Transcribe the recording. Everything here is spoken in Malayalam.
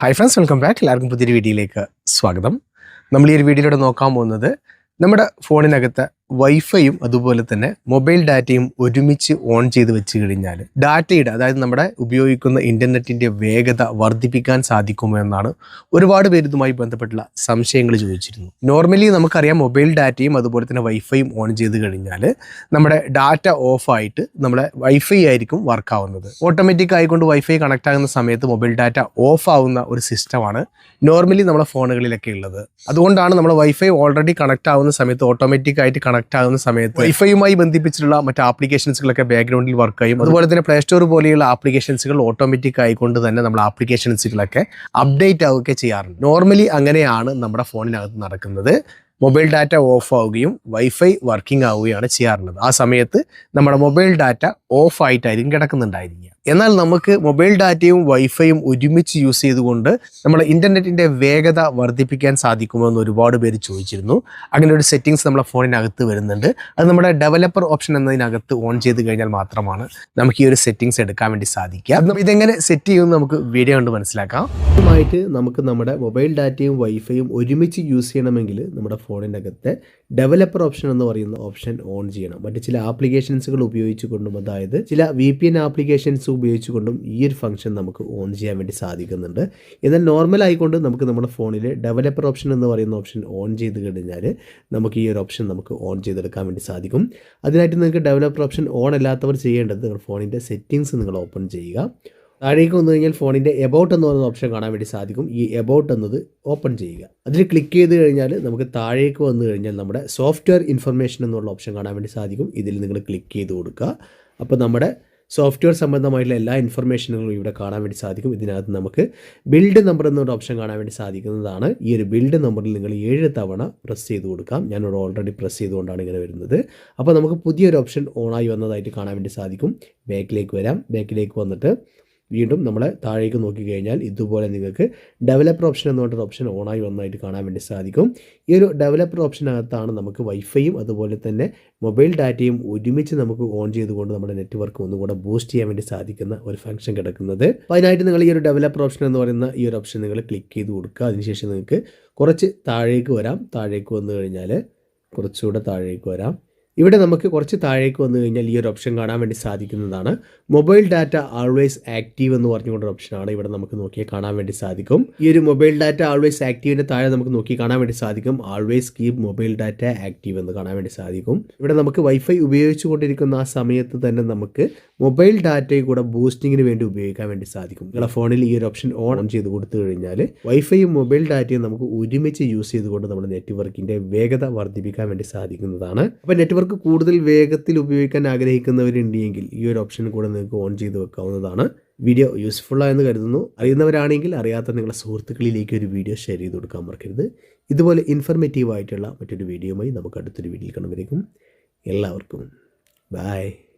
ഹായ് ഫ്രണ്ട്സ് വെൽക്കം ബാക്ക് എല്ലാവർക്കും പുതിയൊരു വീഡിയോയിലേക്ക് സ്വാഗതം. നമ്മൾ ഈ ഒരു വീഡിയോയിലൂടെ നോക്കാൻ പോകുന്നത് നമ്മുടെ ഫോണിനകത്ത് വൈഫൈയും അതുപോലെ തന്നെ മൊബൈൽ ഡാറ്റയും ഒരുമിച്ച് ഓൺ ചെയ്ത് വെച്ച് കഴിഞ്ഞാൽ ഡാറ്റയുടെ അതായത് നമ്മുടെ ഉപയോഗിക്കുന്ന ഇന്റർനെറ്റിന്റെ വേഗത വർദ്ധിപ്പിക്കാൻ സാധിക്കുമോ എന്നാണ് ഒരുപാട് പേര് ഇതുമായി ബന്ധപ്പെട്ടുള്ള സംശയങ്ങൾ ചോദിച്ചിരുന്നു. നോർമലി നമുക്കറിയാം മൊബൈൽ ഡാറ്റയും അതുപോലെ തന്നെ വൈഫൈയും ഓൺ ചെയ്ത് കഴിഞ്ഞാൽ നമ്മുടെ ഡാറ്റ ഓഫായിട്ട് നമ്മുടെ വൈഫൈ ആയിരിക്കും വർക്ക് ആവുന്നത്. ഓട്ടോമാറ്റിക് ആയിക്കൊണ്ട് വൈഫൈ കണക്ട് ആകുന്ന സമയത്ത് മൊബൈൽ ഡാറ്റ ഓഫ് ആവുന്ന ഒരു സിസ്റ്റമാണ് നോർമലി നമ്മുടെ ഫോണുകളിലൊക്കെ ഉള്ളത്. അതുകൊണ്ടാണ് നമ്മൾ വൈഫൈ ഓൾറെഡി കണക്ട് ആവുന്ന സമയത്ത് ഓട്ടോമാറ്റിക് ആയിട്ട് കണക്ട് ആകുന്ന സമയത്ത് വൈഫൈയുമായി ബന്ധിപ്പിച്ചിട്ടുള്ള മറ്റു ആപ്ലിക്കേഷൻസുകളൊക്കെ ബാക്ക്ഗ്രൗണ്ടിൽ വർക്ക് ചെയ്യും. അതുപോലെ തന്നെ പ്ലേ സ്റ്റോർ പോലെയുള്ള ആപ്ലിക്കേഷൻസുകൾ ഓട്ടോമാറ്റിക് ആയിക്കൊണ്ട് തന്നെ നമ്മൾ ആപ്ലിക്കേഷൻസുകളൊക്കെ അപ്ഡേറ്റ് ആവുകയൊക്കെ ചെയ്യാറുണ്ട്. നോർമലി അങ്ങനെയാണ് നമ്മുടെ ഫോണിനകത്ത് നടക്കുന്നത്. മൊബൈൽ ഡാറ്റ ഓഫ് ആവുകയും വൈഫൈ വർക്കിംഗ് ആവുകയാണ് ചെയ്യാറുള്ളത്. ആ സമയത്ത് നമ്മുടെ മൊബൈൽ ഡാറ്റ ഓഫ് ആയിട്ടായിരിക്കും കിടക്കുന്നുണ്ടായിരിക്കുക. എന്നാൽ നമുക്ക് മൊബൈൽ ഡാറ്റയും വൈഫൈയും ഒരുമിച്ച് യൂസ് ചെയ്തുകൊണ്ട് നമ്മുടെ ഇന്റർനെറ്റിന്റെ വേഗത വർദ്ധിപ്പിക്കാൻ സാധിക്കുമോ എന്ന് ഒരുപാട് പേര് ചോദിച്ചിരുന്നു. അങ്ങനെ ഒരു സെറ്റിങ്സ് നമ്മുടെ ഫോണിനകത്ത് വരുന്നുണ്ട്. അത് നമ്മുടെ ഡെവലപ്പർ ഓപ്ഷൻ എന്നതിനകത്ത് ഓൺ ചെയ്ത് കഴിഞ്ഞാൽ മാത്രമാണ് നമുക്ക് ഈ ഒരു സെറ്റിങ്സ് എടുക്കാൻ വേണ്ടി സാധിക്കുക. ഇതെങ്ങനെ സെറ്റ് ചെയ്യുമെന്ന് നമുക്ക് വീഡിയോ കണ്ട് മനസ്സിലാക്കാം. ആദ്യമായിട്ട് നമുക്ക് നമ്മുടെ മൊബൈൽ ഡാറ്റയും വൈഫൈയും ഒരുമിച്ച് യൂസ് ചെയ്യണമെങ്കിൽ നമ്മുടെ ഫോണിനകത്തെ ഡെവലപ്പർ ഓപ്ഷൻ എന്ന് പറയുന്ന ഓപ്ഷൻ ഓൺ ചെയ്യണം. മറ്റ് ചില ആപ്ലിക്കേഷൻസുകൾ ഉപയോഗിച്ചുകൊണ്ടും അതായത് ചില വി പി എൻ ആപ്ലിക്കേഷൻസ് ഉപയോഗിച്ചുകൊണ്ടും ഈ ഒരു ഫംഗ്ഷൻ നമുക്ക് ഓൺ ചെയ്യാൻ വേണ്ടി സാധിക്കുന്നുണ്ട്. എന്നാൽ നോർമൽ ആയിക്കൊണ്ട് നമുക്ക് നമ്മുടെ ഫോണിൽ ഡെവലപ്പർ ഓപ്ഷൻ എന്ന് പറയുന്ന ഓപ്ഷൻ ഓൺ ചെയ്ത് കഴിഞ്ഞാൽ നമുക്ക് ഈ ഒരു ഓപ്ഷൻ നമുക്ക് ഓൺ ചെയ്തെടുക്കാൻ വേണ്ടി സാധിക്കും. അതിനായിട്ട് നിങ്ങൾക്ക് ഡെവലപ്പർ ഓപ്ഷൻ ഓൺ അല്ലാത്തവർ ചെയ്യേണ്ടത് നിങ്ങൾ ഫോണിന്റെ സെറ്റിങ്സ് നിങ്ങൾ ഓപ്പൺ ചെയ്യുക. താഴേക്ക് വന്നു കഴിഞ്ഞാൽ ഫോണിന്റെ എബൌട്ട് എന്ന് പറയുന്ന ഓപ്ഷൻ കാണാൻ വേണ്ടി സാധിക്കും. ഈ എബൌട്ട് എന്നത് ഓപ്പൺ ചെയ്യുക. അതിൽ ക്ലിക്ക് ചെയ്ത് കഴിഞ്ഞാൽ നമുക്ക് താഴേക്ക് വന്നു കഴിഞ്ഞാൽ നമ്മുടെ സോഫ്റ്റ്വെയർ ഇൻഫർമേഷൻ എന്നുള്ള ഓപ്ഷൻ കാണാൻ വേണ്ടി സാധിക്കും. ഇതിൽ നിങ്ങൾ ക്ലിക്ക് ചെയ്ത് കൊടുക്കുക. അപ്പോൾ നമ്മുടെ സോഫ്റ്റ്വെയർ സംബന്ധമായിട്ടുള്ള എല്ലാ ഇൻഫർമേഷനുകളും ഇവിടെ കാണാൻ വേണ്ടി സാധിക്കും. ഇതിനകത്ത് നമുക്ക് ബിൽഡ് നമ്പർ എന്നൊരു ഓപ്ഷൻ കാണാൻ വേണ്ടി സാധിക്കുന്നതാണ്. ഈ ഒരു ബിൽഡ് നമ്പറിൽ നിങ്ങൾ ഏഴ് തവണ പ്രസ് ചെയ്ത് കൊടുക്കാം. ഞാനിവിടെ ഓൾറെഡി പ്രസ് ചെയ്തുകൊണ്ടാണ് ഇങ്ങനെ വരുന്നത്. അപ്പോൾ നമുക്ക് പുതിയൊരു ഓപ്ഷൻ ഓണായി വന്നതായിട്ട് കാണാൻ വേണ്ടി സാധിക്കും. ബാക്കിലേക്ക് വരാം. ബാക്കിലേക്ക് വന്നിട്ട് വീണ്ടും നമ്മൾ താഴേക്ക് നോക്കിക്കഴിഞ്ഞാൽ ഇതുപോലെ നിങ്ങൾക്ക് ഡെവലപ്പർ ഓപ്ഷൻ എന്ന് പറഞ്ഞൊരു ഓപ്ഷൻ ഓണായി വന്നതായിട്ട് കാണാൻ വേണ്ടി സാധിക്കും. ഈ ഒരു ഡെവലപ്പർ ഓപ്ഷനകത്താണ് നമുക്ക് വൈഫൈയും അതുപോലെ തന്നെ മൊബൈൽ ഡാറ്റയും ഒരുമിച്ച് നമുക്ക് ഓൺ ചെയ്തുകൊണ്ട് നമ്മുടെ നെറ്റ്വർക്ക് ഒന്നുകൂടെ ബൂസ്റ്റ് ചെയ്യാൻ വേണ്ടി സാധിക്കുന്ന ഒരു ഫംഗ്ഷൻ കിടക്കുന്നത്. അപ്പോൾ അതിനായിട്ട് നിങ്ങൾ ഈ ഒരു ഡെവലപ്പർ ഓപ്ഷൻ എന്ന് പറയുന്ന ഈ ഒരു ഓപ്ഷൻ നിങ്ങൾ ക്ലിക്ക് ചെയ്ത് കൊടുക്കുക. അതിനുശേഷം നിങ്ങൾക്ക് കുറച്ച് താഴേക്ക് വരാം. താഴേക്ക് വന്നു കഴിഞ്ഞാൽ കുറച്ചുകൂടെ താഴേക്ക് വരാം. ഇവിടെ നമുക്ക് കുറച്ച് താഴേക്ക് വന്നു കഴിഞ്ഞാൽ ഈ ഒരു ഓപ്ഷൻ കാണാൻ വേണ്ടി സാധിക്കുന്നതാണ്. മൊബൈൽ ഡാറ്റ ആൾവേസ് ആക്റ്റീവ് എന്ന് പറഞ്ഞുകൊണ്ടൊരു ഓപ്ഷനാണ് ഇവിടെ നമുക്ക് നോക്കിയാൽ കാണാൻ വേണ്ടി സാധിക്കും. ഈ ഒരു മൊബൈൽ ഡാറ്റ ആൾവേസ് ആക്റ്റീവിന്റെ താഴെ നമുക്ക് നോക്കി കാണാൻ വേണ്ടി സാധിക്കും. Always keep mobile data active എന്ന് കാണാൻ വേണ്ടി സാധിക്കും. ഇവിടെ നമുക്ക് വൈഫൈ ഉപയോഗിച്ചുകൊണ്ടിരിക്കുന്ന ആ സമയത്ത് തന്നെ നമുക്ക് മൊബൈൽ ഡാറ്റയും കൂടെ ബൂസ്റ്റിങ്ങിന് വേണ്ടി ഉപയോഗിക്കാൻ വേണ്ടി സാധിക്കും. നിങ്ങളുടെ ഫോണിൽ ഈ ഒരു ഓപ്ഷൻ ഓൺ ചെയ്ത് കൊടുത്തു കഴിഞ്ഞാൽ വൈഫൈയും മൊബൈൽ ഡാറ്റയും നമുക്ക് ഒരുമിച്ച് യൂസ് ചെയ്തുകൊണ്ട് നമ്മുടെ നെറ്റ്വർക്കിന്റെ വേഗത വർദ്ധിപ്പിക്കാൻ വേണ്ടി സാധിക്കുന്നതാണ്. അപ്പോൾ നെറ്റ്വർക്ക് കൂടുതൽ വേഗത്തിൽ ഉപയോഗിക്കാൻ ആഗ്രഹിക്കുന്നവരുണ്ടെങ്കിൽ ഈ ഒരു ഓപ്ഷൻ കൂടെ നിങ്ങൾക്ക് ഓൺ ചെയ്ത് വെക്കാവുന്നതാണ്. വീഡിയോ യൂസ്ഫുൾ ആയെന്ന് കരുതുന്നു. അറിയുന്നവരാണെങ്കിൽ അറിയാത്ത നിങ്ങളുടെ സുഹൃത്തുക്കളിലേക്ക് ഒരു വീഡിയോ ഷെയർ ചെയ്ത് കൊടുക്കാൻ മറക്കരുത്. ഇതുപോലെ ഇൻഫർമേറ്റീവ് ആയിട്ടുള്ള മറ്റൊരു വീഡിയോയുമായി നമുക്ക് അടുത്തൊരു വീഡിയോയിൽ കാണുമ്പോഴേക്കും എല്ലാവർക്കും ബായ്